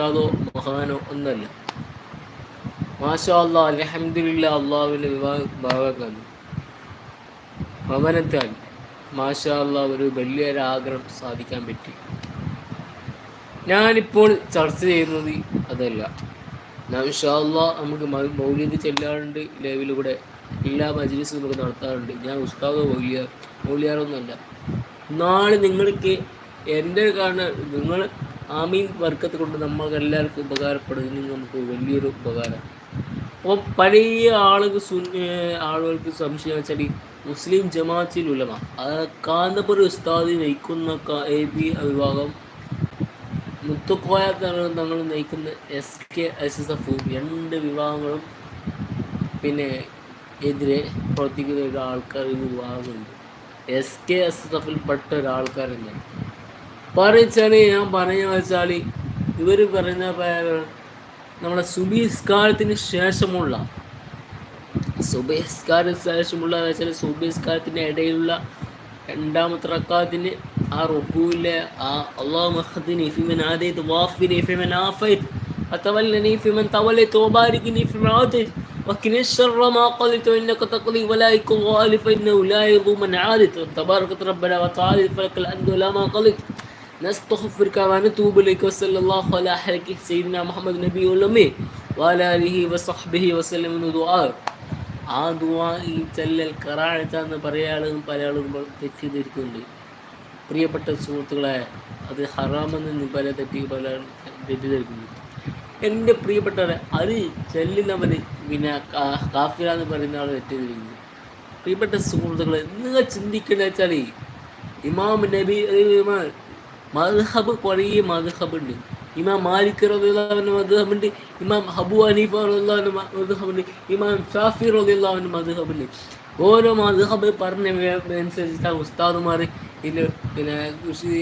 ഉസ്താദോ മഹാനോ ഒന്നല്ല. മാഷാ അല്ലാ അലഹമില്ല അള്ളാഹുവിന്റെ ഭാഗം ഭവനത്താൽ മാഷാ അല്ലാ ഒരു വലിയൊരു ആഗ്രഹം സാധിക്കാൻ പറ്റി. ഞാനിപ്പോൾ ചർച്ച ചെയ്യുന്നത് അതല്ല. ഇൻഷാല്ലാ നമുക്ക് മൗലിയത് ചെല്ലാറുണ്ട് ലൈവിലൂടെ എല്ലാ മജ്ലിസും നമുക്ക് നടത്താറുണ്ട്. ഞാൻ ഉസ്താദോ മൗലിയ മൗലിയാറൊന്നുമല്ല നാളെ നിങ്ങൾക്ക് എന്റെ കാരണം നിങ്ങൾ ആമീൻ വർക്കത്ത് കൊണ്ട് നമ്മൾക്ക് എല്ലാവർക്കും ഉപകാരപ്പെടുന്നതിന് നമുക്ക് വലിയൊരു ഉപകാരം. അപ്പോൾ പഴയ ആളുകൾ ആളുകൾക്ക് സംശയം വെച്ചാൽ മുസ്ലിം ജമാഅത്തിൽ ഉലമ കാന്തപുരം ഉസ്താദി നയിക്കുന്ന എ പി വിഭാഗം മുത്തുക്കോയ തങ്ങൾ നയിക്കുന്ന S K S S F രണ്ട് വിഭാഗങ്ങളും പിന്നെ എതിരെ പ്രവർത്തിക്കുന്ന ഒരു ആൾക്കാർ വിഭാഗമുണ്ട് എസ് കെ എസ് എസ് എഫിൽ പെട്ട ഒരാൾക്കാരുണ്ട് പറഞ്ഞാൽ ഞാൻ പറഞ്ഞ വെച്ചാൽ ഇവർ പറയുന്ന നമ്മുടെ സുബിസ്കാരത്തിന് ശേഷമുള്ള സുബഹിസ്കാരത്തിന് ശേഷമുള്ള വെച്ചാൽ സുബഹിസ്കാരത്തിൻ്റെ ഇടയിലുള്ള രണ്ടാമത്തെ റക്കാത്തിന് ആ റുക്കൂലെ ആ അള്ളാഹു മഹദിനി ഫിമൻ ആദൈത് വാഫിനി ഫിമൻ ആഫൈത് أتولني فيمن توليت وباركني فيما أعطيت وقني الشر ما قلت إنك تقضي ولا يكون غالي فإنه لا يضو من عادت تبارك ربنا وتعالى فلك الحمد لا ما قلت നസ്തഹഫുർക്കാവാന് തൂബിലേക്ക് വസല്ലാഹു അലഹലക്ക് സൈദിന മുഹമ്മദ് നബി ഉലമി വാലാലിഹി വസഹബിഹി വസ്ലം എന്ന് ദുആ. ആ ദുആ ഈ ചെല്ലൽ കറാഴ്ത്ത എന്ന് പറയാളും പല ആളും തെറ്റിദ്ധരിക്കുന്നുണ്ട് പ്രിയപ്പെട്ട സുഹൃത്തുക്കളെ അത് ഹറാമെന്ന് പല തെറ്റി പല തെറ്റിദ്ധരിക്കുന്നു എന്റെ പ്രിയപ്പെട്ടവരെ അത് ചെല്ലുന്നവർ പിന്നെ കാഫില എന്ന് പറയുന്ന ആൾ തെറ്റിദ്ധരിക്കുന്നു പ്രിയപ്പെട്ട സുഹൃത്തുക്കളെ നിങ്ങൾ ചിന്തിക്കുന്നത് വെച്ചാൽ ഇമാം നബി മദ്ഹബ് കുറേ മദ്ഹബുണ്ട്. ഇമാം മാലിക് റബിള്ളാവിന്റെ മധുഹബുണ്ട് ഇമാം ഹബു അനീഫ് റബിള്ളാവിന്റെ മധുഹബുണ്ട് ഇമാം ഷാഫി റബിള്ളാവിന്റെ മധുഹബുണ്ട് ഓരോ മധുഹബ് പറഞ്ഞ ഉസ്താദുമാർ ഇതിൽ പിന്നെ കൃഷി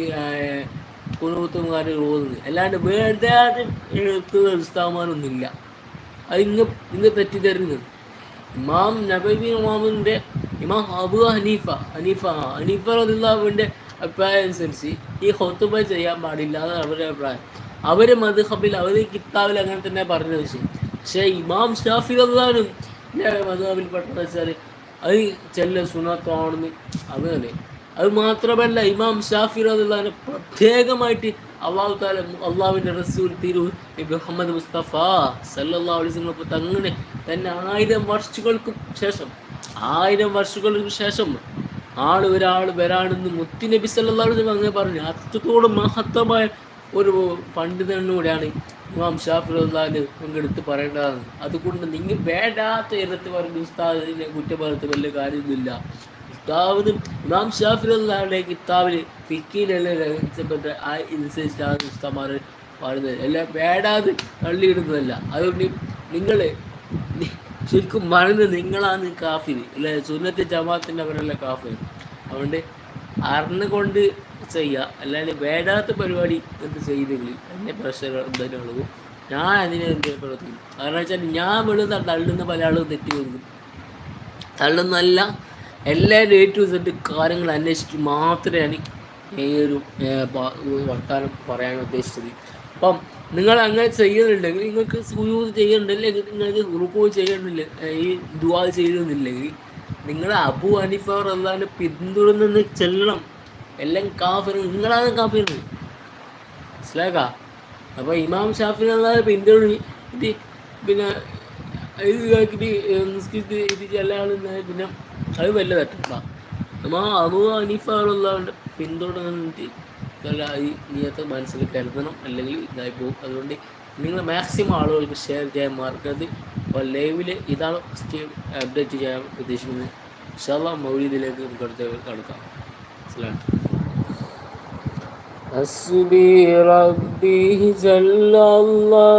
കുടുംബത്തുമാർ പോകുന്നത് അല്ലാണ്ട് വേറെ എഴുത്തുന്ന ഉസ്താദുമാരൊന്നുമില്ല. അത് ഇങ്ങ് ഇങ്ങ് തെറ്റിദ്ധരുന്നത് ഇമാം നബീബി ഇമാമിന്റെ ഇമാം അബു ഹനീഫ ഹനീഫ ഹനീഫ റബിള്ളാവിന്റെ അഭിപ്രായം അനുസരിച്ച് ഈ ഹൊത്തുബ ചെയ്യാൻ പാടില്ല എന്നാണ് അവരുടെ അഭിപ്രായം. അവർ മധുഹബിൽ അവർ കിതാബിൽ അങ്ങനെ തന്നെ പറഞ്ഞു വെച്ചു പക്ഷേ ഇമാം ഷാഫി അള്ളാനും മധുഹബിൽ പെട്ടെന്ന് വെച്ചാൽ അത് ചെല്ല സുനത്താണെന്ന് അങ്ങനെ അത് മാത്രമല്ല ഇമാം ഷാഫി അള്ളഹാനെ പ്രത്യേകമായിട്ട് അള്ളാഹു താല അള്ളാഹുവിന്റെ റസൂൽ തിരു മുഹമ്മദ് മുസ്തഫ സല്ലാ അലിസ്ലപ്പ് തങ്ങനെ തന്നെ ആയിരം വർഷങ്ങൾക്ക് ശേഷം ആയിരം വർഷങ്ങൾക്ക് ശേഷം ആൾ ഒരാൾ വരാണെന്ന് മുത്തിനബി സല്ലാ അലിസ്ലം അങ്ങനെ പറഞ്ഞു. അത്രത്തോളം മഹത്തമായ ഒരു പണ്ഡിതനൂടെയാണ് ഇമാം ഷാഫിറുല്ലാൽ പങ്കെടുത്ത് പറയേണ്ടതാണ്. അതുകൊണ്ട് നിങ്ങൾ വേണ്ടാത്ത ഇടത്ത് പറഞ്ഞു ഉസ്താദിനെ കുറ്റപ്പെടുത്ത് വലിയ കാര്യമൊന്നുമില്ല. ഉസ്താവിനും ഇമാം ഷാഫിറുല്ലാന്റെ കിതാബിൽ ഫിക്കിയിലെല്ലാം ആ അനുസരിച്ചാണ് ഉസ്താമാർ പാടുന്നത്. എല്ലാം വേണ്ടാതെ തള്ളിയിടുന്നതല്ല. അതുകൊണ്ട് നിങ്ങൾ ശരിക്കും മറന്ന് നിങ്ങളാണ് കാഫിന് അല്ലെ? സുന്നത്തെ ജമാഅത്തിന്റെ അവരല്ല കാഫിന് അതുകൊണ്ട് അറിഞ്ഞുകൊണ്ട് ചെയ്യുക അല്ലാണ്ട് വേണ്ടാത്ത പരിപാടി എന്ത് ചെയ്തെങ്കിൽ എന്നെ പ്രഷർ എന്തായാലും ഞാൻ അതിനെ എന്ത് പ്രവർത്തിക്കും കാരണം വെച്ചാൽ ഞാൻ വെളുന്ന തള്ളുന്ന പല ആളും തെറ്റി കൊടുക്കും തള്ളുന്നല്ല എല്ലാ ഡേ ടു കാര്യങ്ങൾ അന്വേഷിച്ച് മാത്രമേ ഈ ഒരു വർത്താനം പറയാൻ ഉദ്ദേശിച്ചത്. അപ്പം നിങ്ങൾ അങ്ങനെ ചെയ്യുന്നുണ്ടെങ്കിൽ നിങ്ങൾക്ക് സുയൂസ് ചെയ്യുന്നുണ്ടെങ്കിൽ നിങ്ങൾക്ക് ഗ്രൂപ്പ് ചെയ്യുന്നില്ല ഈ ദുവാ ചെയ്യുന്നില്ലെങ്കിൽ നിങ്ങൾ അബു അനിഫർ അള്ളാഹിനെ പിന്തുടർന്ന് ചെല്ലണം. എല്ലാം കാഫിർ നിങ്ങളാണ് കാഫിർ. മനസ്സിലാക്ക അപ്പോൾ ഇമാം ഷാഫിൻ അള്ളാഹിനെ പിന്തുടങ്ങി ഇത് പിന്നെ ഇത് ഇത് ചെല്ലാളുന്ന പിന്നെ അത് വല്ല തെറ്റാ. നമ്മ അബു അനീഫുള്ളതുകൊണ്ട് പിന്തുടർന്നിട്ട് ഈ നീയത്തെ മനസ്സിൽ കരുതണം അല്ലെങ്കിൽ ഇതായി പോകും അതുകൊണ്ട് നിങ്ങൾ മാക്സിമം ആളുകൾക്ക് ഷെയർ ചെയ്യാൻ മറക്കരുത് അപ്പോൾ ലൈവിൽ ഇതാണ് ഫസ്റ്റ് അപ്ഡേറ്റ് ചെയ്യാൻ ഉദ്ദേശിക്കുന്നത് ഇൻഷാല്ല മൗലീദിലേക്ക് നമുക്ക് അടുത്ത് കടക്കാം മനസ്സിലാണ് حسبي ربي جل الله